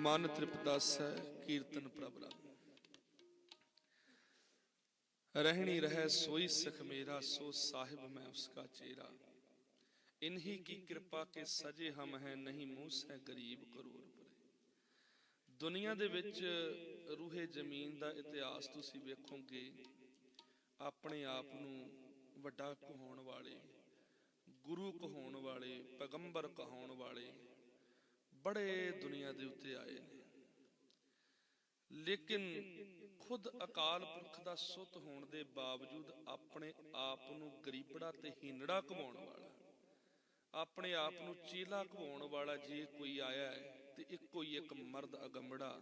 ਮਨ ਤ੍ਰਿਪਤਾਸੈ ਕੀਰਤਨ ਪ੍ਰਭ ਰਾਮ ਰਹਿਣੀ ਰਹੈ ਸੋਈ ਸਖ ਮੇਰਾ, ਸੋ ਸਾਹਿਬ ਮੈਂ ਉਸਕਾ ਚੇਰਾ। ਇਨਹੀ ਕੀ ਕਿਰਪਾ ਕੇ ਸਜੇ ਹਮ ਹੈ, ਨਹੀਂ ਮੂੰਹ ਸੈ ਗਰੀਬ ਕਰੋੜ ਦੁਨੀਆ ਦੇ ਵਿੱਚ ਰੂਹੇ ਜ਼ਮੀਨ ਦਾ ਇਤਿਹਾਸ ਤੁਸੀਂ ਵੇਖੋਗੇ, ਆਪਣੇ ਆਪ ਨੂੰ ਵੱਡਾ ਕਹਾਉਣ ਵਾਲੇ, ਗੁਰੂ ਕਹਾਉਣ ਵਾਲੇ, ਪੈਗੰਬਰ ਕਹਾਉਣ ਵਾਲੇ ਬੜੇ ਦੁਨੀਆ ਦੇ ਉੱਤੇ ਆਏ ਨੇ। ਲੇਕਿਨ ਖੁਦ ਅਕਾਲ ਪੁਰਖ ਦਾ ਸੁੱਤ ਹੋਣ ਦੇ ਬਾਵਜੂਦ ਆਪਣੇ ਆਪ ਨੂੰ ਗਰੀਬੜਾ ਤੇ ਹੀਨੜਾ ਕਮਾਉਣ ਵਾਲਾ, ਆਪਣੇ ਆਪ ਨੂੰ ਚੀਲਾ ਕਮਾਉਣ ਵਾਲਾ ਜੇ ਕੋਈ ਆਇਆ ਹੈ ਤੇ ਇੱਕੋ ਹੀ ਇੱਕ ਮਰਦ ਅਗੰਮੜਾ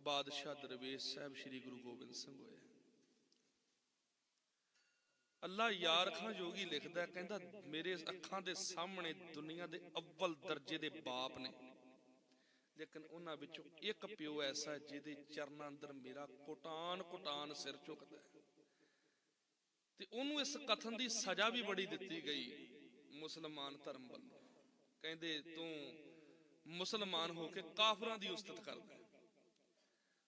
ਬਾਦਸ਼ਾਹ ਦਰਵੇਸ਼ ਸਾਹਿਬ ਸ੍ਰੀ ਗੁਰੂ ਗੋਬਿੰਦ ਸਿੰਘ ਹੋਇਆ ਅੱਲਾ ਯਾਰ ਖਾਂ ਜੋਗੀ ਲਿਖਦਾ ਕਹਿੰਦਾ ਮੇਰੇ ਅੱਖਾਂ ਦੇ ਸਾਹਮਣੇ ਦੁਨੀਆ ਦੇ ਅਵਲ ਦਰਜੇ ਦੇ ਬਾਪ ਨੇ। ਲੇਕਿਨ ਉਹਨਾਂ ਵਿੱਚੋਂ ਇੱਕ ਪਿਓ ਐਸਾ ਜਿਹਦੇ ਚਰਨਾਂ ਅੰਦਰ ਮੇਰਾ ਕੋਟਾਨ ਕੋਟਾਨ ਸਿਰ ਝੁਕਦਾ ਹੈ। ਤੇ ਉਹਨੂੰ ਇਸ ਕਥਨ ਦੀ ਸਜ਼ਾ ਵੀ ਬੜੀ ਦਿੱਤੀ ਗਈ ਮੁਸਲਮਾਨ ਧਰਮ ਵੱਲੋਂ। ਕਹਿੰਦੇ, ਤੂੰ ਮੁਸਲਮਾਨ ਹੋ ਕੇ ਕਾਫਰਾਂ ਦੀ ਉਸਤਤ ਕਰਦਾ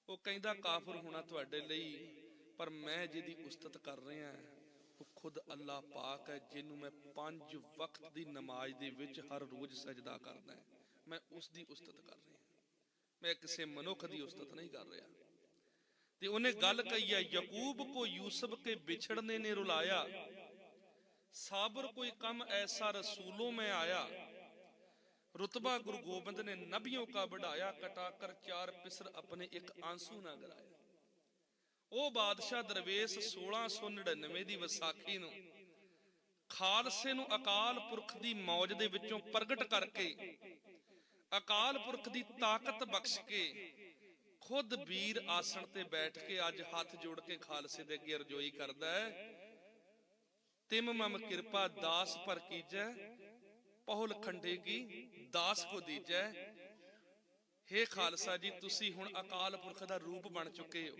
ਉਹ ਕਹਿੰਦਾ, ਕਾਫਰ ਹੋਣਾ ਤੁਹਾਡੇ ਲਈ, ਪਰ ਮੈਂ ਜਿਹਦੀ ਉਸਤਤ ਕਰ ਰਿਹਾ ਉਹ ਖੁਦ ਅੱਲਾ ਪਾਕ ਹੈ, ਜਿਹਨੂੰ ਮੈਂ ਪੰਜ ਵਕਤ ਦੀ ਨਮਾਜ਼ ਦੇ ਵਿੱਚ ਹਰ ਰੋਜ਼ ਸਜਦਾ ਕਰਦਾ ਮੈਂ ਉਸ ਦੀ ਉਸਤਤ ਕਰ ਰਿਹਾ ਮੈਂ ਕਿਸੇ ਮਨੁੱਖ ਦੀ ਉਸਤਤ ਨਹੀਂ ਕਰ ਰਿਹਾ। ਤੇ ਉਹਨੇ ਗੱਲ ਕਹੀ ਹੈ ਯਾਕੂਬ ਕੋ ਯੂਸਫ ਕੇ ਵਿਛੜਨੇ ਨੇ ਰੁਲਾਇਆ। ਸਾਬਰ ਕੋਈ ਕੰਮ ਐਸਾ ਰਸੂਲੋਂ ਮੈਂ ਆਇਆ। ਰਤਬਾ ਗੁਰੂ ਗੋਬਿੰਦ ਨੇ ਨਬੀਆਂ ਕਾ ਵਡਾਇਆ ਕਟਾ ਕਰ ਚਾਰ ਪਿਸਰ ਆਪਣੇ ਇੱਕ ਆਂਸੂ ਨਾ ਗਰਾਇਆ ਉਹ ਬਾਦਸ਼ਾਹ ਦਰਵੇਸ਼ 1699 ਦੀ ਵਿਸਾਖੀ ਨੂੰ ਖਾਲਸੇ ਨੂੰ ਅਕਾਲ ਪੁਰਖ ਦੀ ਮੌਜ ਦੇ ਵਿੱਚੋਂ ਪ੍ਰਗਟ ਕਰਕੇ ਅਕਾਲ ਪੁਰਖ ਦੀ ਤਾਕਤ ਬਖਸ਼ ਕੇ ਖੁਦ ਵੀਰ ਆਸਣ ਤੇ ਬੈਠ ਕੇ ਅੱਜ ਹੱਥ ਜੋੜ ਕੇ ਖਾਲਸੇ ਦੇ ਅੱਗੇ ਅਰਜ਼ੋਈ ਕਰਦਾ ਹੈ। ਤਿਮ ਮਮ ਕਿਰਪਾ ਦਾਸ ਪਰ ਕੀਜੈ, ਪਹੁਲ ਖੰਡੇ ਕੀ ਦਾਸ ਕੋ ਦੀਜੈ। ਹੇ ਖਾਲਸਾ ਜੀ, ਤੁਸੀਂ ਹੁਣ ਅਕਾਲ ਪੁਰਖ ਦਾ ਰੂਪ ਬਣ ਚੁੱਕੇ ਹੋ।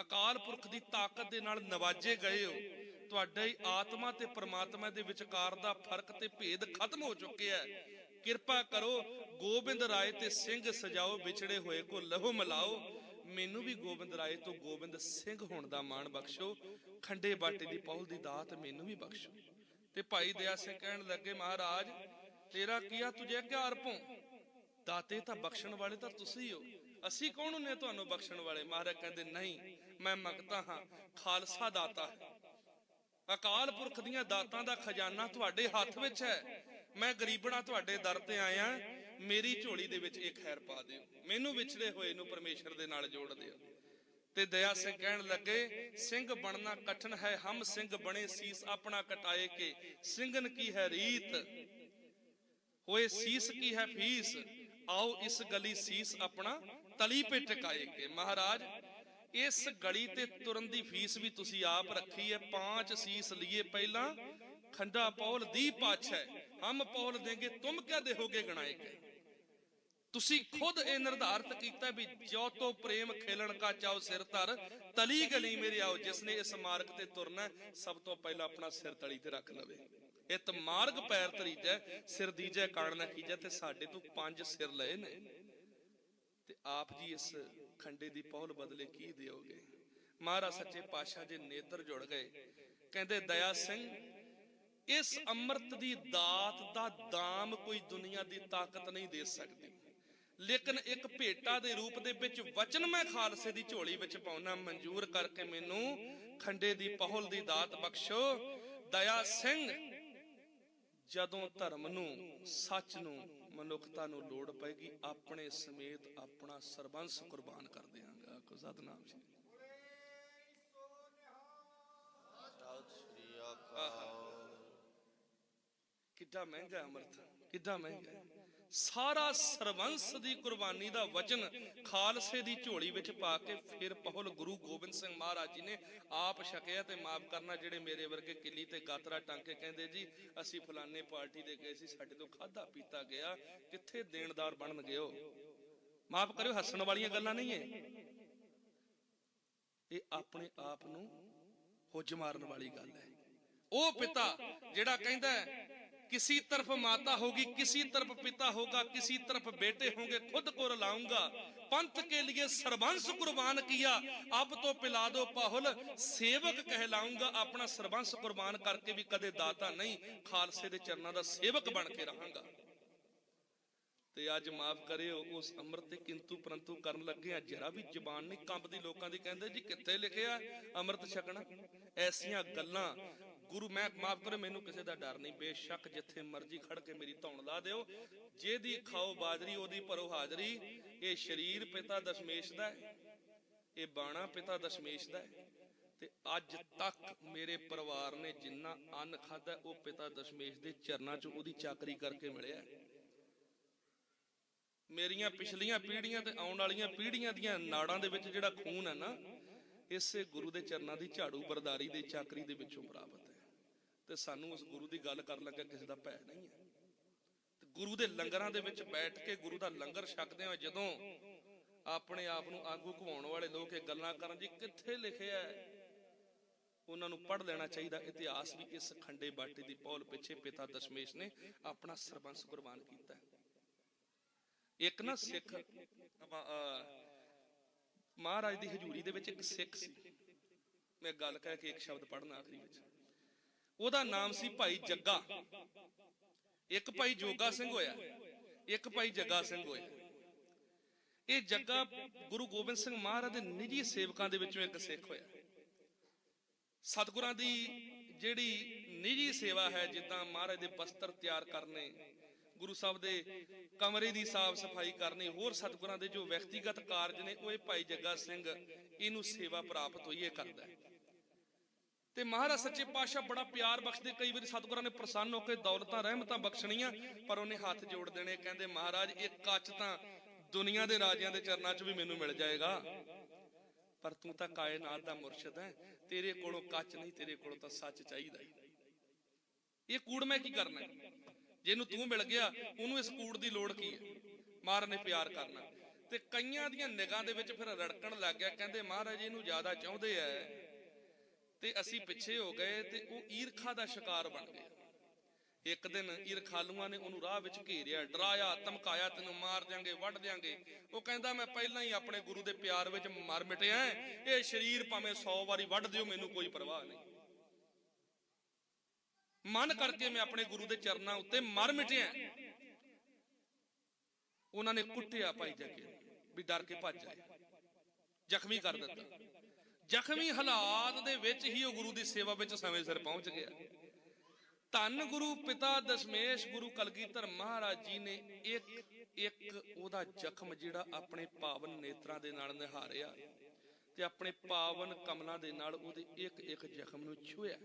ਅਕਾਲ ਪੁਰਖ ਦੀ ਤਾਕਤ ਦੇ ਨਾਲ ਨਵਾਜੇ ਗਏ ਹੋ। ਤੁਹਾਡੇ ਆਤਮਾ ਤੇ ਪਰਮਾਤਮਾ ਦੇ ਵਿਚਕਾਰ ਦਾ ਫ਼ਰਕ ਤੇ ਭੇਦ ਖਤਮ ਹੋ ਚੁੱਕਿਆ ਹੈ। ਕਿਰਪਾ ਕਰੋ ਗੋਬਿੰਦ ਰਾਏ ਤੇ ਸਿੰਘ ਸਜਾਓ ਵਿਛੜੇ ਹੋਏ ਕੋ ਲਹੂ ਮਿਲਾਓ। ਮੈਨੂੰ ਵੀ ਗੋਬਿੰਦ ਰਾਏ ਤੋਂ ਗੋਬਿੰਦ ਸਿੰਘ ਹੋਣ ਦਾ ਮਾਣ ਬਖਸ਼ੋ। ਖੰਡੇ ਬਾਟੇ ਦੀ ਪਹੁਲ ਦੀ ਦਾਤ ਮੈਨੂੰ ਵੀ ਬਖਸ਼ੋ। ਤੇ ਭਾਈ ਦਇਆ ਸਿੰਘ ਕਹਿਣ ਲੱਗੇ, ਮਹਾਰਾਜ, ਤੇਰਾ ਕੀਆ ਤੁਝੇ ਕਿਆ ਅਰਪੋਂ ਦਾਤੇ ਤਾਂ ਬਖਸ਼ਣ ਵਾਲੇ ਤਾਂ ਤੁਸੀਂ ਹੋ। ਅਸੀਂ ਕੌਣ ਹੁੰਨੇ ਤੁਹਾਨੂੰ ਬਖਸ਼ਣ ਵਾਲੇ? ਮਹਾਰਾਜ ਕਹਿੰਦੇ, ਨਹੀਂ, ਮੈਂ ਮੰਗਤਾ ਹਾਂ, ਖਾਲਸਾ ਦਾਤਾ ਹੈ। ਅਕਾਲ ਪੁਰਖ ਦੀਆਂ ਦਾਤਾਂ ਦਾ ਖਜ਼ਾਨਾ ਤੁਹਾਡੇ ਹੱਥ ਵਿੱਚ ਹੈ। ਮੈਂ ਗਰੀਬਣਾ ਤੁਹਾਡੇ ਦਰ ਤੇ ਆਇਆ। ਮੇਰੀ ਝੋਲੀ ਦੇ ਵਿੱਚ ਇਹ ਖੈਰ ਪਾ ਦਿਓ। ਮੈਨੂੰ ਵਿਛੜੇ ਹੋਏ ਨੂੰ ਪਰਮੇਸ਼ਰ ਦੇ ਨਾਲ ਜੋੜ ਦਿਓ। ਤੇ ਦਇਆ ਸਿੰਘ ਕਹਿਣ ਲੱਗੇ, ਸਿੰਘ ਬਣਨਾ ਕਠਨ ਹੈ, ਹਮ ਸਿੰਘ ਬਣੇ ਸੀਸ ਆਪਣਾ ਕਟਾਏ ਕੇ। ਸਿੰਘਨ ਕੀ ਹੈ ਰੀਤ? ਹੋਏ ਸੀਸ ਕੀ ਹੈ ਫੀਸ? ਆਓ ਇਸ ਗਲੀ ਸੀਸ ਆਪਣਾ ਤਲੀ ਪੇ ਟਿਕਾਏ ਕੇ। ਮਹਾਰਾਜ, ਇਸ ਗਲੀ ਤੇ ਤੁਰਨ ਦੀ ਫੀਸ ਵੀ ਤੁਸੀਂ ਆਪ ਰੱਖੀ ਹੈ। ਪੰਜ ਸੀਸ ਲਈਏ ਪਹਿਲਾਂ। ਖੰਡਾ ਪੌਲ ਦੀ ਪਾਛੈ। ਹਮ ਪੌਲ ਦੇਂਗੇ, ਤੁਮ ਕਿਆ ਦੇਹੋਗੇ ਗਣਾਏ ਕੇ? ਤੁਸੀਂ ਖੁਦ ਇਹ ਨਿਰਧਾਰਤ ਕੀਤਾ ਵੀ ਜੋ ਤੋਂ ਪ੍ਰੇਮ ਖੇਲਣ ਕਾ ਚਾਓ ਸਿਰ ਧਰ, ਤਲੀ ਗਲੀ ਮੇਰੇ ਆਓ ਜਿਸਨੇ ਇਸ ਮਾਰਗ ਤੇ ਤੁਰਨਾ ਸਭ ਤੋਂ ਪਹਿਲਾਂ ਆਪਣਾ ਸਿਰ ਤਲੀ ਤੇ ਰੱਖ ਲਵੇ। ਇਤ ਮਾਰਗ ਪੈਰ ਧਰੀਜੈ ਸਿਰ ਦੀਜੈ ਕਾਣ ਨਾ ਕੀਜੈ ਤੇ ਸਾਡੇ ਤੋਂ ਪੰਜ ਸਿਰ ਲਏ ਨੇ। ਤੇ ਆਪ ਜੀ ਇਸ ਖੰਡੇ ਦੀ ਪਹੁਲ ਬਦਲੇ ਕੀ ਦਿਓਗੇ? ਮਹਾਰਾਜ ਸੱਚੇ ਪਾਤਸ਼ਾਹ ਜੀ ਨੇਤਰ ਜੁੜ ਗਏ। ਕਹਿੰਦੇ, ਦਇਆ ਸਿੰਘ, ਇਸ ਅੰਮ੍ਰਿਤ ਦੀ ਦਾਤ ਦਾ ਦਾਮ ਕੋਈ ਦੁਨੀਆ ਦੀ ਤਾਕਤ ਨਹੀਂ ਦੇ ਸਕਦੀ। ਲੇਕਿਨ ਇੱਕ ਭੇਟਾ ਦੇ ਰੂਪ ਦੇ ਵਿੱਚ ਵਚਨ ਮੈਂ ਖਾਲਸੇ ਦੀ ਝੋਲੀ ਵਿੱਚ ਪਾਉਣਾ ਮਨਜ਼ੂਰ ਕਰਕੇ ਮੈਨੂੰ ਖੰਡੇ ਦੀ ਪਹੁਲ ਦੀ ਦਾਤ ਬਖਸ਼ੋ। ਦਇਆ ਸਿੰਘ, ਜਦੋਂ ਧਰਮ ਨੂੰ, ਸੱਚ ਨੂੰ, ਮਨੁੱਖਤਾ ਨੂੰ ਲੋੜ ਪਏਗੀ, ਆਪਣੇ ਸਮੇਤ ਆਪਣਾ ਸਰਬੰਸ ਕੁਰਬਾਨ ਕਰ ਦਿਆਂਗਾ। ਆਖੋ, ਸਤਨਾਮ ਜੀ। ਕਿੱਡਾ ਮਹਿੰਗਾ ਹੈ ਅੰਮ੍ਰਿਤ, ਕਿੱਡਾ ਮਹਿੰਗਾ ਸਾਰਾ ਸਰਬੰਸ ਦੀ ਕੁਰਬਾਨੀ ਦਾ ਵਚਨ ਖਾਲਸੇ ਦੀ ਝੋਲੀ ਵਿੱਚ ਪਾ ਕੇ ਫਿਰ ਪਹੁਲ ਗੁਰੂ ਗੋਬਿੰਦ ਸਿੰਘ ਮਹਾਰਾਜ ਜੀ ਨੇ ਆਪ ਛਕਿਆ ਤੇ ਮਾਫ ਕਰਨਾ ਜਿਹੜੇ ਮੇਰੇ ਵਰਗੇ ਕਿੱਲੀ ਤੇ ਗਾਤਰਾ ਟਾਂਕੇ ਕਹਿੰਦੇ ਜੀ, ਅਸੀਂ ਫਲਾਣੇ ਪਾਰਟੀ ਦੇ ਗਏ ਸੀ, ਸਾਡੇ ਤੋਂ ਖਾਦਾ ਪੀਤਾ ਗਿਆ, ਕਿੱਥੇ ਦੇਣਦਾਰ ਬਣਨ ਗਏ ਮਾਫ ਕਰਿਓ, ਹੱਸਣ ਵਾਲੀਆਂ ਗੱਲਾਂ ਨਹੀਂ ਹੈ ਇਹ ਆਪਣੇ ਆਪ ਨੂੰ ਹੁੱਜ ਮਾਰਨ ਵਾਲੀ ਗੱਲ ਹੈ। ਉਹ ਪਿਤਾ ਜਿਹੜਾ ਕਹਿੰਦਾ किसी तरफ माता होगी किसी तरफ पिता होगा किसी तरफ बेटे होंगे खुद को रलाऊंगा पंथ के लिए सरबंस कुर्बान किया अब तो पिला दो पाहुल सेवक कहलाऊंगा अपना सरबंस कुर्बान करके भी कदे दाता नहीं खालसे ਦੇ ਚਰਨਾਂ ਦਾ ਸੇਵਕ ਬਣ ਕੇ ਰਹਾਂਗਾ ਤੇ ਅੱਜ ਮਾਫ ਕਰਿਓ ਉਸ ਅੰਮ੍ਰਿਤ ਤੇ ਕਿੰਤੂ ਪਰੰਤੂ ਕਰਨ ਲੱਗੇ ਆ ਜਰਾ ਵੀ ਜ਼ਬਾਨ ਨਹੀਂ ਕੰਬਦੀ ਲੋਕਾਂ ਦੀ ਕਹਿੰਦੇ ਜੀ ਕਿੱਥੇ ਲਿਖਿਆ ਅੰਮ੍ਰਿਤ ਛਕਣਾ ਐਸੀਆਂ ਗੱਲਾਂ ਗੁਰੂ ਮੈਂ ਮਾਫ ਕਰੋ ਮੈਨੂੰ ਕਿਸੇ ਦਾ ਡਰ ਨਹੀਂ, ਬੇਸ਼ੱਕ ਜਿੱਥੇ ਮਰਜ਼ੀ ਖੜ ਕੇ ਮੇਰੀ ਧੌਣ ਲਾ ਦਿਓ। ਜਿਹਦੀ ਖਾਓ ਬਾਜਰੀ, ਉਹਦੀ ਭਰੋ ਹਾਜ਼ਰੀ। ਇਹ ਸਰੀਰ ਪਿਤਾ ਦਸ਼ਮੇਸ਼ ਦਾ ਹੈ, ਇਹ ਬਾਣਾ ਪਿਤਾ ਦਸ਼ਮੇਸ਼ ਦਾ ਹੈ। ਤੇ ਅੱਜ ਤੱਕ ਮੇਰੇ ਪਰਿਵਾਰ ਨੇ ਜਿੰਨਾ ਅੰਨ ਖਾਦਾ ਉਹ ਪਿਤਾ ਦਸ਼ਮੇਸ਼ ਦੇ ਚਰਨਾਂ 'ਚ ਉਹਦੀ ਚਾਕਰੀ ਕਰਕੇ ਮਿਲਿਆ ਮੇਰੀਆਂ ਪਿਛਲੀਆਂ ਪੀੜ੍ਹੀਆਂ ਤੇ ਆਉਣ ਵਾਲੀਆਂ ਪੀੜ੍ਹੀਆਂ ਦੀਆਂ ਨਾੜਾਂ ਦੇ ਵਿੱਚ ਜਿਹੜਾ ਖੂਨ ਹੈ ਨਾ, ਇਸੇ ਗੁਰੂ ਦੇ ਚਰਨਾਂ ਦੀ ਝਾੜੂ, ਬਰਦਾਰੀ ਦੇ ਚਾਕਰੀ ਦੇ ਵਿੱਚੋਂ ਪ੍ਰਾਪਤ ਤੇ ਸਾਨੂੰ ਉਸ ਗੁਰੂ ਦੀ ਗੱਲ ਕਰਨ ਲੱਗਾ ਕਿਸੇ ਦਾ ਭੈ ਨਹੀਂ ਹੈ। ਤੇ ਗੁਰੂ ਦੇ ਲੰਗਰਾਂ ਦੇ ਵਿੱਚ ਬੈਠ ਕੇ ਗੁਰੂ ਦਾ ਲੰਗਰ ਛਕਦੇ ਹੋ ਜਦੋਂ ਆਪਣੇ ਆਪ ਨੂੰ ਆਗੂ ਘਵਾਉਣ ਵਾਲੇ ਲੋਕ ਇਹ ਗੱਲਾਂ ਕਰਨ, ਜੀ ਕਿੱਥੇ ਲਿਖਿਆ ਹੈ? ਉਹਨਾਂ ਨੂੰ ਪੜ੍ਹ ਲੈਣਾ ਚਾਹੀਦਾ। ਇਤਿਹਾਸ ਵੀ ਇਸ ਖੰਡੇ ਬਾਟੇ ਦੀ ਪੌਲ ਪਿੱਛੇ ਪਿਤਾ ਦਸ਼ਮੇਸ਼ ਨੇ ਆਪਣਾ ਸਰਬੰਸ ਕੁਰਬਾਨ ਕੀਤਾ। ਇੱਕ ਨਾ ਸਿੱਖ ਮਹਾਰਾਜ ਦੀ ਹਜ਼ੂਰੀ ਦੇ ਵਿੱਚ ਇੱਕ ਸਿੱਖ ਸੀ। ਮੈਂ ਗੱਲ ਕਹਿ ਕੇ ਇੱਕ ਸ਼ਬਦ ਪੜ੍ਹਨਾ ਆਖਰੀ ਵਿੱਚ। ਉਹਦਾ ਨਾਮ ਸੀ ਭਾਈ ਜੱਗਾ। ਇੱਕ ਭਾਈ ਜੋਗਾ ਸਿੰਘ ਹੋਇਆ, ਇੱਕ ਭਾਈ ਜੱਗਾ ਸਿੰਘ ਹੋਇਆ। ਇਹ ਜੱਗਾ ਗੁਰੂ ਗੋਬਿੰਦ ਸਿੰਘ ਮਹਾਰਾਜ ਦੇ ਨਿੱਜੀ ਸੇਵਕਾਂ ਦੇ ਵਿੱਚੋਂ ਇੱਕ ਸਿੱਖ ਹੋਇਆ। ਸਤਿਗੁਰਾਂ ਦੀ ਜਿਹੜੀ ਨਿੱਜੀ ਸੇਵਾ ਹੈ, ਜਿੱਦਾਂ ਮਹਾਰਾਜ ਦੇ ਬਸਤਰ ਤਿਆਰ ਕਰਨੇ, ਗੁਰੂ ਸਾਹਿਬ ਦੇ ਕਮਰੇ ਦੀ ਸਾਫ਼ ਸਫ਼ਾਈ ਕਰਨੀ, ਹੋਰ ਸਤਿਗੁਰਾਂ ਦੇ ਜੋ ਵਿਅਕਤੀਗਤ ਕਾਰਜ ਨੇ, ਉਹ ਇਹ ਭਾਈ ਜੱਗਾ ਸਿੰਘ ਇਹਨੂੰ ਸੇਵਾ ਪ੍ਰਾਪਤ ਹੋਈ, ਇਹ ਕਰਦਾ ਹੈ। ਤੇ ਮਹਾਰਾਜ ਸੱਚੇ ਪਾਤਸ਼ਾਹ ਬੜਾ ਪਿਆਰ ਬਖਸ਼ਦੇ, ਕਈ ਵਾਰੀ ਸਤਿਗੁਰਾਂ ਨੇ ਪ੍ਰਸੰਨ ਹੋ ਕੇ ਦੌਲਤਾਂ, ਰਹਿਮਤਾਂ ਬਖਸ਼ਣੀਆਂ, ਪਰ ਉਹਨੇ ਹੱਥ ਜੋੜ ਦੇਣੇ। ਕਹਿੰਦੇ, ਮਹਾਰਾਜ, ਇਹ ਕੱਚ ਤਾਂ ਦੁਨੀਆ ਦੇ ਰਾਜਿਆਂ ਦੇ ਚਰਨਾਂ 'ਚ ਵੀ ਮੈਨੂੰ ਮਿਲ ਜਾਏਗਾ। ਪਰ ਤੂੰ ਤਾਂ ਕਾਇਨਾਤ ਦਾ ਮੁਰਸ਼ਿਦ ਹੈ। ਤੇਰੇ ਕੋਲੋਂ ਕੱਚ ਨਹੀਂ, ਤੇਰੇ ਕੋਲੋਂ ਤਾਂ ਸੱਚ ਚਾਹੀਦਾ ਹੈ। ਇਹ ਕੂੜ ਮੈਂ ਕੀ ਕਰਨਾ ਜਿਹਨੂੰ ਤੂੰ ਮਿਲ ਗਿਆ, ਉਹਨੂੰ ਇਸ ਕੂੜ ਦੀ ਲੋੜ ਕੀ ਹੈ? ਮਹਾਰਾਜ ਨੇ ਪਿਆਰ ਕਰਨਾ। ਤੇ ਕਈਆਂ ਦੀਆਂ ਨਿਗਾਹ ਦੇ ਵਿੱਚ ਫਿਰ ਰੜਕਣ ਲੱਗ ਗਿਆ। ਕਹਿੰਦੇ, ਮਹਾਰਾਜ, ਇਹਨੂੰ ਜ਼ਿਆਦਾ ਚਾਹੁੰਦੇ ਐ। ਤੇ ਅਸੀਂ ਪਿੱਛੇ ਹੋ ਗਏ ਤੇ ਉਹ ਈਰਖਾ ਦਾ ਸ਼ਿਕਾਰ ਬਣ ਗਏ। ਇੱਕ ਦਿਨ ਈਰਖਾਲੂਆਂ ਨੇ ਉਹਨੂੰ ਰਾਹ ਵਿੱਚ ਘੇਰਿਆ ਡਰਾਇਆ ਧਮਕਾਇਆ ਤੈਨੂੰ ਮਾਰ ਦਿਆਂਗੇ ਵੱਢ ਦਿਆਂਗੇ। ਉਹ ਕਹਿੰਦਾ ਮੈਂ ਪਹਿਲਾਂ ਹੀ ਆਪਣੇ ਗੁਰੂ ਦੇ ਪਿਆਰ ਵਿੱਚ ਮਰ ਮਿਟਿਆ ਇਹ ਸਰੀਰ ਭਾਵੇਂ 100 ਵਾਰੀ ਵੱਢ ਦਿਓ ਮੈਨੂੰ ਕੋਈ ਪਰਵਾਹ ਨਹੀਂ। ਮਨ ਕਰਕੇ ਮੈਂ ਆਪਣੇ ਗੁਰੂ ਦੇ ਚਰਨਾਂ ਉੱਤੇ ਮਰ ਮਿਟਿਆ ਉਹਨਾਂ ਨੇ ਕੁੱਟਿਆ ਭਾਈ ਜੱਗੇ ਨੂੰ, ਵੀ ਡਰ ਕੇ ਭੱਜ ਜਾਏ ਜ਼ਖਮੀ ਕਰ ਦਿੱਤਾ। ਜ਼ਖਮੀ ਹਾਲਾਤ ਦੇ ਵਿੱਚ ਹੀ ਉਹ ਗੁਰੂ ਦੀ ਸੇਵਾ ਵਿੱਚ ਸਮੇਂ ਸਿਰ ਪਹੁੰਚ ਗਿਆ। ਧੰਨ ਗੁਰੂ ਪਿਤਾ ਦਸ਼ਮੇਸ਼ ਗੁਰੂ ਕਲਗੀਧਰ ਮਹਾਰਾਜ ਜੀ ਨੇ ਇੱਕ ਇੱਕ ਉਹਦਾ ਜ਼ਖਮ ਜਿਹੜਾ ਆਪਣੇ ਪਾਵਨ ਨੇਤਰਾਂ ਦੇ ਨਾਲ ਨਿਹਾਰਿਆ ਤੇ ਆਪਣੇ ਪਾਵਨ ਕਮਲਾਂ ਦੇ ਨਾਲ ਉਹਦੇ ਇੱਕ ਇੱਕ ਜ਼ਖਮ ਨੂੰ ਛੂਹਿਆ।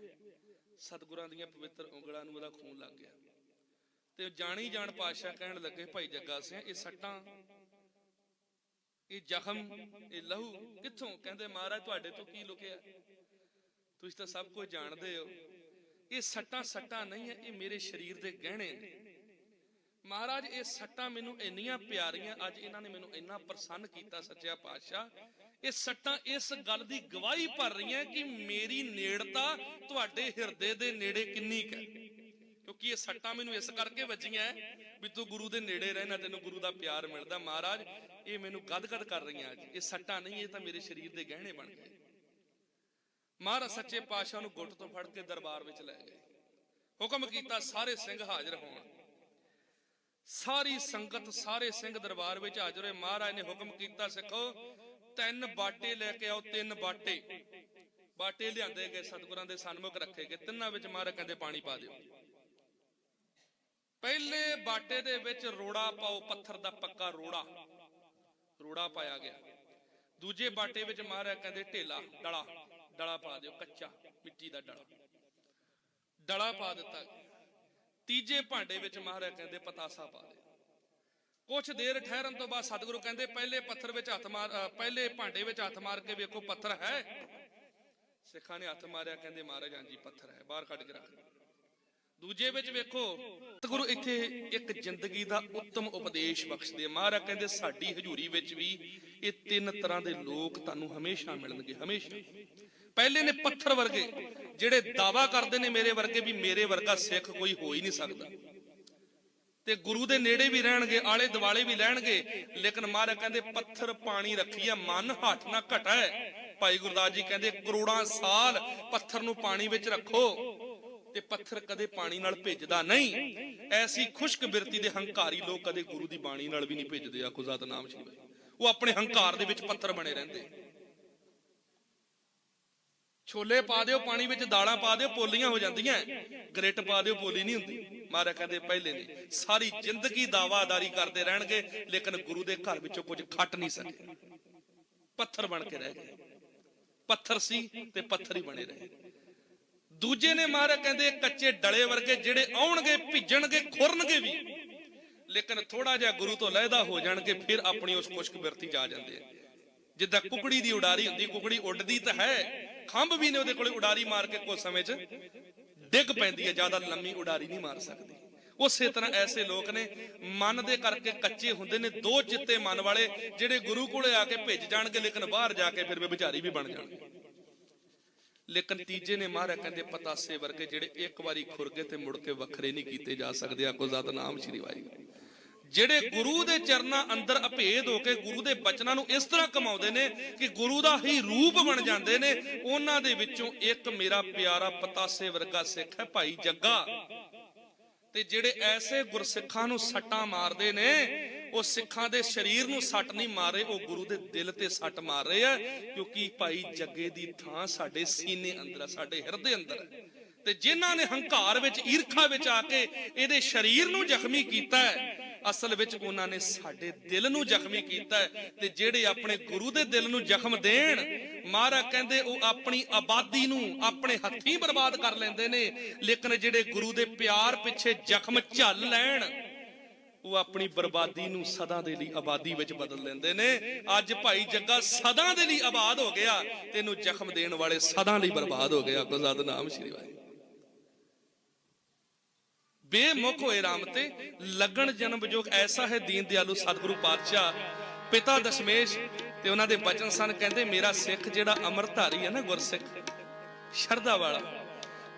ਸਤਿਗੁਰਾਂ ਦੀਆਂ ਪਵਿੱਤਰ ਉਂਗਲਾਂ ਨੂੰ ਉਹਦਾ ਖੂਨ ਲੱਗ ਗਿਆ। ਤੇ ਜਾਣੀ ਜਾਣ ਪਾਤਸ਼ਾਹ ਕਹਿਣ ਲੱਗੇ, ਭਾਈ ਜੱਗਾ ਸਿੰਘ, ਇਹ ਸੱਟਾਂ ਇਹ ਜ਼ਖਮ, ਇਹ ਲਹੂ, ਕਿੱਥੋਂ? ਕਹਿੰਦੇ ਮਹਾਰਾਜ, ਤੁਹਾਡੇ ਤੋਂ ਕੀ ਲੁਕਿਆ? ਤੁਸੀਂ ਤਾਂ ਸਭ ਕੁਝ ਜਾਣਦੇ ਹੋ। ਇਹ ਸੱਟਾਂ ਸੱਟਾਂ ਨਹੀਂ ਹੈ, ਇਹ ਮੇਰੇ ਸਰੀਰ ਦੇ ਗਹਿਣੇ ਨੇ। ਮਹਾਰਾਜ, ਇਹ ਸੱਟਾਂ ਮੈਨੂੰ ਇੰਨੀਆਂ ਪਿਆਰੀਆਂ, ਅੱਜ ਇਹਨਾਂ ਨੇ ਮੈਨੂੰ ਇੰਨਾ ਪ੍ਰਸੰਨ ਕੀਤਾ, ਸੱਚਿਆ ਪਾਤਸ਼ਾਹ। ਇਹ ਸੱਟਾਂ ਇਸ ਗੱਲ ਦੀ ਗਵਾਹੀ ਭਰ ਰਹੀਆਂ ਕਿ ਮੇਰੀ ਨੇੜਤਾ ਤੁਹਾਡੇ ਹਿਰਦੇ ਦੇ ਨੇੜੇ ਕਿੰਨੀ ਕੁ ਹੈ। ਕਿਉਂਕਿ ਇਹ ਸੱਟਾਂ ਮੈਨੂੰ ਇਸ ਕਰਕੇ ਵੱਜੀਆਂ ਵੀ ਤੂੰ ਗੁਰੂ ਦੇ ਨੇੜੇ ਰਹਿਣਾ ਤੈਨੂੰ ਗੁਰੂ ਦਾ ਪਿਆਰ ਮਿਲਦਾ। ਮਹਾਰਾਜ ਇਹ ਮੈਨੂੰ ਗਦਗਦ ਕਰ ਰਹੀਆਂ ਅੱਜ। ਇਹ ਸੱਟਾਂ ਨਹੀਂ, ਇਹ ਤਾਂ ਮੇਰੇ ਸਰੀਰ ਦੇ ਗਹਿਣੇ ਬਣ ਗਏ। ਮਹਾਰਾਜ ਸੱਚੇ ਪਾਤਸ਼ਾਹ ਨੂੰ ਗੁੱਟ ਤੋਂ ਫੜ ਕੇ ਦਰਬਾਰ ਵਿੱਚ ਲੈ ਗਏ। ਹੁਕਮ ਕੀਤਾ ਸਾਰੇ ਸਿੰਘ ਹਾਜ਼ਰ ਹੋਣ। ਸਾਰੀ ਸੰਗਤ, ਸਾਰੇ ਸਿੰਘ ਦਰਬਾਰ ਵਿੱਚ ਹਾਜ਼ਰ ਹੋਏ। ਮਹਾਰਾਜ ਨੇ ਹੁਕਮ ਕੀਤਾ, ਸਿੱਖੋ, ਤਿੰਨ ਬਾਟੇ ਲੈ ਕੇ ਆਓ, ਤਿੰਨ ਬਾਟੇ। ਬਾਟੇ ਲਿਆਂਦੇ ਗਏ, ਸਤਿਗੁਰਾਂ ਦੇ ਸਨਮੁਖ ਰੱਖੇ ਗਏ। ਤਿੰਨਾਂ ਵਿੱਚ ਮਹਾਰਾਜ ਕਹਿੰਦੇ ਪਾਣੀ ਪਾ ਦਿਓ। ਪਹਿਲੇ ਬਾਟੇ ਦੇ ਵਿੱਚ ਰੋੜਾ ਪਾਓ, ਪੱਥਰ ਦਾ ਪੱਕਾ ਰੋੜਾ। ਰੋੜਾ ਪਾਇਆ ਗਿਆ। ਦੂਜੇ ਬਾਟੇ ਵਿੱਚ ਮਹਾਰਾਜ ਕਹਿੰਦੇ ਢੇਲਾ, ਡਲਾ ਡਲਾ ਪਾ ਦਿਓ, ਕੱਚਾ, ਮਿੱਟੀ ਦਾ ਡਲਾ। ਡਲਾ ਪਾ ਦਿੱਤਾ ਤੀਜੇ ਭਾਂਡੇ ਵਿੱਚ ਮਹਾਰਾਜ ਕਹਿੰਦੇ ਪਤਾਸਾ ਪਾ ਦੇ ਕੁਛ ਦੇਰ ਠਹਿਰਨ ਤੋਂ ਬਾਅਦ ਸਤਿਗੁਰੂ ਕਹਿੰਦੇ, ਪਹਿਲੇ ਪੱਥਰ ਵਿੱਚ ਹੱਥ ਮਾਰ ਪਹਿਲੇ ਭਾਂਡੇ ਵਿੱਚ ਹੱਥ ਮਾਰ ਕੇ ਵੇਖੋ ਪੱਥਰ ਹੈ। ਸਿੱਖਾਂ ਨੇ ਹੱਥ ਮਾਰਿਆ, ਕਹਿੰਦੇ ਮਹਾਰਾਜ, ਹਾਂਜੀ, ਪੱਥਰ ਹੈ, ਬਾਹਰ ਕੱਢ ਕੇ ਰੱਖ ਦੂਜੇ ਵਿੱਚ ਵੇਖੋ, ਸਤਿਗੁਰੂ ਇੱਥੇ ਇੱਕ ਜ਼ਿੰਦਗੀ ਦਾ ਉੱਤਮ ਉਪਦੇਸ਼ ਬਖਸ਼ਦੇ ਮਹਾਰਾਜ ਕਹਿੰਦੇ, ਸਾਡੀ ਹਜ਼ੂਰੀ ਵਿੱਚ ਵੀ ਇਹ ਤਿੰਨ ਤਰ੍ਹਾਂ ਦੇ ਲੋਕ ਤੁਹਾਨੂੰ ਹਮੇਸ਼ਾ ਮਿਲਣਗੇ, ਹਮੇਸ਼ਾ। ਪਹਿਲੇ ਨੇ ਪੱਥਰ ਵਰਗੇ, ਜਿਹੜੇ ਦਾਵਾ ਕਰਦੇ ਨੇ ਮੇਰੇ ਵਰਗੇ ਵੀ ਮੇਰੇ ਵਰਗਾ ਸਿੱਖ ਕੋਈ ਹੋ ਹੀ ਨਹੀਂ ਸਕਦਾ। ਤੇ ਗੁਰੂ ਦੇ ਨੇੜੇ ਵੀ ਰਹਿਣਗੇ, ਆਲੇ ਦੁਆਲੇ ਵੀ ਲੈਣਗੇ, ਲੇਕਿਨ ਮਹਾਰਾਜ ਕਹਿੰਦੇ, ਪੱਥਰ ਪਾਣੀ ਰੱਖੀਆ ਮਨ ਹੱਠ ਨਾ ਘਟੈ ਭਾਈ ਗੁਰਦਾਸ ਜੀ ਕਹਿੰਦੇ, ਕਰੋੜਾਂ ਸਾਲ ਪੱਥਰ ਨੂੰ ਪਾਣੀ ਵਿੱਚ ਰੱਖੋ। ਤੇ ਪੱਥਰ ਕਦੇ ਪਾਣੀ ਨਾਲ ਭਿੱਜਦਾ ਨਹੀਂ। ਐਸੀ ਖੁਸ਼ਕ ਬਿਰਤੀ ਦੇ ਹੰਕਾਰੀ ਲੋਕ ਕਦੇ ਗੁਰੂ ਦੀ ਬਾਣੀ ਨਾਲ ਵੀ ਨਹੀਂ ਭਿੱਜਦੇ। ਆਖੋ, ਜ਼ਾਤ ਨਾਮ ਸ਼੍ਰੀ ਵਾਹਿਗੁਰੂ। ਉਹ ਆਪਣੇ ਹੰਕਾਰ ਦੇ ਵਿੱਚ ਪੱਥਰ ਬਣੇ ਰਹਿੰਦੇ। ਛੋਲੇ ਪਾ ਦਿਓ, ਪਾਣੀ ਵਿੱਚ ਦਾਲਾਂ ਪਾ ਦਿਓ, ਪੋਲੀਆਂ ਹੋ ਜਾਂਦੀਆਂ। ਗ੍ਰਿਟ ਪਾ ਦਿਓ, ਪੋਲੀ ਨਹੀਂ ਹੁੰਦੀ। ਮਹਾਰਾਜ ਕਹਿੰਦੇ ਪਹਿਲੇ ਨੇ, ਸਾਰੀ ਜ਼ਿੰਦਗੀ ਦਾਵਾਦਾਰੀ ਕਰਦੇ ਰਹਿਣਗੇ, ਲੇਕਿਨ ਗੁਰੂ ਦੇ ਘਰ ਵਿੱਚੋਂ ਕੁਝ ਖੱਟ ਨਹੀਂ ਸਕੇ। ਪੱਥਰ ਬਣ ਕੇ ਰਹਿ ਗਏ। ਪੱਥਰ ਸੀ ਤੇ ਪੱਥਰ ਹੀ ਬਣੇ ਰਹੇ। ਦੂਜੇ ਨੇ ਮਾਰਿਆ, ਕਹਿੰਦੇ ਕੱਚੇ ਡਲੇ ਵਰਗੇ ਜਿਹੜੇ ਆਉਣਗੇ, ਭਿੱਜਣਗੇ, ਖੁਰਨਗੇ ਵੀ। ਲੇਕਿਨ ਥੋੜਾ ਜਿਹਾ ਗੁਰੂ ਤੋਂ ਲਹਿਦਾ ਹੋ ਜਾਣਗੇ, ਫਿਰ ਆਪਣੀ ਉਸ ਖੁਸ਼ਕ ਬਿਰਤੀ ਜਾ ਜਾਂਦੇ ਆ। ਜਿੱਦਾਂ ਕੁਕੜੀ ਦੀ ਉਡਾਰੀ ਹੁੰਦੀ, ਕੁਕੜੀ ਉੱਡਦੀ ਤਾਂ ਹੈ, ਖੰਭ ਵੀ ਨੇ ਉਹਦੇ ਕੋਲੇ ਉਡਾਰੀ ਮਾਰ ਕੇ ਕੁਝ ਸਮੇਂ 'ਚ ਡਿੱਗ ਪੈਂਦੀ ਹੈ, ਜ਼ਿਆਦਾ ਲੰਮੀ ਉਡਾਰੀ ਨਹੀਂ ਮਾਰ ਸਕਦੀ। ਉਸੇ ਤਰ੍ਹਾਂ ਐਸੇ ਲੋਕ ਨੇ, ਮਨ ਦੇ ਕਰਕੇ ਕੱਚੇ ਹੁੰਦੇ ਨੇ, ਦੋ ਚਿੱਤੇ ਮਨ ਵਾਲੇ, ਜਿਹੜੇ ਗੁਰੂ ਕੋਲੇ ਆ ਕੇ ਭਿੱਜ ਜਾਣਗੇ, ਲੇਕਿਨ ਬਾਹਰ ਜਾ ਕੇ ਫਿਰ ਵਿਚਾਰੀ ਵੀ ਬਣ ਜਾਣਗੇ। ਲੇਕਿਨ ਤੀਜੇ ਨੇ ਮਹਾਰਾਜ ਕਹਿੰਦੇ ਪਤਾਸੇ ਵਰਗੇ ਜਿਹੜੇ ਇੱਕ ਵਾਰੀ ਖੁਰਗੇ ਤੇ ਮੁੜ ਕੇ ਵੱਖਰੇ ਨਹੀਂ ਕੀਤੇ ਜਾ ਸਕਦੇ ਆਕੋ ਜ਼ਾਤ ਨਾਮ ਸ਼੍ਰੀ ਵਾਹਿਗੁਰੂ। ਜਿਹੜੇ ਗੁਰੂ ਦੇ ਚਰਨਾਂ ਅੰਦਰ ਅਭੇਦ ਹੋ ਕੇ ਗੁਰੂ ਦੇ ਬਚਨਾਂ ਨੂੰ ਇਸ ਤਰ੍ਹਾਂ ਕਮਾਉਂਦੇ ਨੇ ਕਿ ਗੁਰੂ ਦਾ ਹੀ ਰੂਪ ਬਣ ਜਾਂਦੇ ਨੇ, ਉਹਨਾਂ ਦੇ ਵਿੱਚੋਂ ਇੱਕ ਮੇਰਾ ਪਿਆਰਾ ਪਤਾਸੇ ਵਰਗਾ ਸਿੱਖ ਹੈ ਭਾਈ ਜੱਗਾ। ਤੇ ਜਿਹੜੇ ਐਸੇ ਗੁਰਸਿੱਖਾਂ ਨੂੰ ਸੱਟਾਂ ਮਾਰਦੇ ਨੇ ਉਹ ਸਿੱਖਾਂ ਦੇ ਸਰੀਰ ਨੂੰ ਸੱਟ ਨਹੀਂ ਮਾਰ ਰਹੇ ਉਹ ਗੁਰੂ ਦੇ ਦਿਲ ਤੇ ਸੱਟ ਮਾਰ ਰਹੇ ਆ, ਕਿਉਂਕਿ ਭਾਈ ਜੱਗੇ ਦੀ ਥਾਂ ਸਾਡੇ ਸੀਨੇ ਅੰਦਰ ਆ, ਸਾਡੇ ਹਿਰਦੇ ਅੰਦਰ ਹੈ ਤੇ ਜਿਨ੍ਹਾਂ ਨੇ ਹੰਕਾਰ ਵਿੱਚ, ਈਰਖਾ ਵਿੱਚ ਆ ਕੇ ਇਹਦੇ ਸਰੀਰ ਨੂੰ ਜ਼ਖਮੀ ਕੀਤਾ ਹੈ, ਅਸਲ ਵਿੱਚ ਉਹਨਾਂ ਨੇ ਸਾਡੇ ਦਿਲ ਨੂੰ ਜ਼ਖਮੀ ਕੀਤਾ ਤੇ ਜਿਹੜੇ ਆਪਣੇ ਗੁਰੂ ਦੇ ਦਿਲ ਨੂੰ ਜ਼ਖਮ ਦੇਣ, ਮਹਾਰਾਜ ਕਹਿੰਦੇ ਉਹ ਆਪਣੀ ਆਬਾਦੀ ਨੂੰ ਆਪਣੇ ਹੱਥੀਂ ਬਰਬਾਦ ਕਰ ਲੈਂਦੇ ਨੇ, ਲੇਕਿਨ ਜਿਹੜੇ ਗੁਰੂ ਦੇ ਪਿਆਰ ਪਿੱਛੇ ਜ਼ਖਮ ਝੱਲ ਲੈਣ ਉਹ ਆਪਣੀ ਬਰਬਾਦੀ ਨੂੰ ਸਦਾ ਦੇ ਲਈ ਆਬਾਦੀ ਵਿੱਚ ਬਦਲ ਲੈਂਦੇ ਨੇ। ਅੱਜ ਭਾਈ ਜੱਗਾ ਸਦਾ ਦੇ ਲਈ ਆਬਾਦ ਹੋ ਗਿਆ, ਤੈਨੂੰ ਜ਼ਖਮ ਦੇਣ ਵਾਲੇ ਸਦਾ ਲਈ ਬਰਬਾਦ ਹੋ ਗਿਆ। ਗੁਰਜ਼ਾਦ ਨਾਮ ਸ਼੍ਰੀ ਵਾਹਿਗੁਰੂ। ਬੇਮੁਖ ਹੋਏ ਰਾਮ ਤੇ, ਲੱਗਣ ਜਨਮ ਜੋਗ ਐਸਾ ਹੈ ਦੀਨ ਦਿਆਲੂ ਸਤਿਗੁਰੂ ਪਾਤਸ਼ਾਹ। ਪਿਤਾ ਦਸ਼ਮੇਸ਼ ਤੇ ਉਹਨਾਂ ਦੇ ਬਚਨ ਸਨ, ਕਹਿੰਦੇ, ਮੇਰਾ ਸਿੱਖ ਜਿਹੜਾ ਅਮਰਧਾਰੀ ਹੈ ਨਾ ਗੁਰਸਿੱਖ, ਸ਼ਰਧਾ ਵਾਲਾ,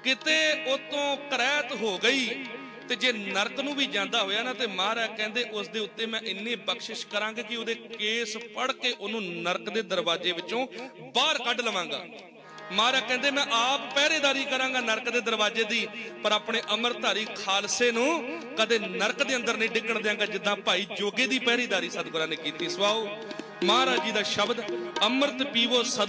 ਕਿਤੇ ਉਤੋਂ ਕਰੈਤ ਹੋ ਗਈ ਤੇ ਜੇ ਨਰਕ ਨੂੰ ਵੀ ਜਾਂਦਾ ਹੋਇਆ ਨਾ ਤੇ ਮਹਾਰਾਜ ਕਹਿੰਦੇ ਉਸ ਦੇ ਉੱਤੇ ਮੈਂ ਇੰਨੀ ਬਖਸ਼ਿਸ਼ ਕਰਾਂਗਾ ਕਿ ਉਹਦੇ ਕੇਸ ਪੜ ਕੇ ਉਹਨੂੰ ਨਰਕ ਦੇ ਦਰਵਾਜ਼ੇ ਵਿੱਚੋਂ ਬਾਹਰ ਕੱਢ ਲਵਾਂਗਾ। ਮਹਾਰਾਜ ਕਹਿੰਦੇ, ਮੈਂ ਆਪ ਪਹਿਰੇਦਾਰੀ ਕਰਾਂਗਾ ਨਰਕ ਦੇ ਦਰਵਾਜ਼ੇ ਦੀ, ਪਰ ਆਪਣੇ ਅਮਰਧਾਰੀ ਖਾਲਸੇ ਨੂੰ ਕਦੇ ਨਰਕ ਦੇ ਅੰਦਰ ਨਹੀਂ ਡਿੱਗਣ ਦਿਆਂਗਾ, ਜਿੱਦਾਂ ਭਾਈ ਜੋਗੇ ਦੀ ਪਹਿਰੇਦਾਰੀ ਸਤਿਗੁਰਾਂ ਨੇ ਕੀਤੀ। ਸਵਾਓ, ਮਹਾਰਾਜ ਜੀ ਦਾ ਸ਼ਬਦ, ਅੰਮ੍ਰਿਤ ਪੀਵੋ ਸਦਾ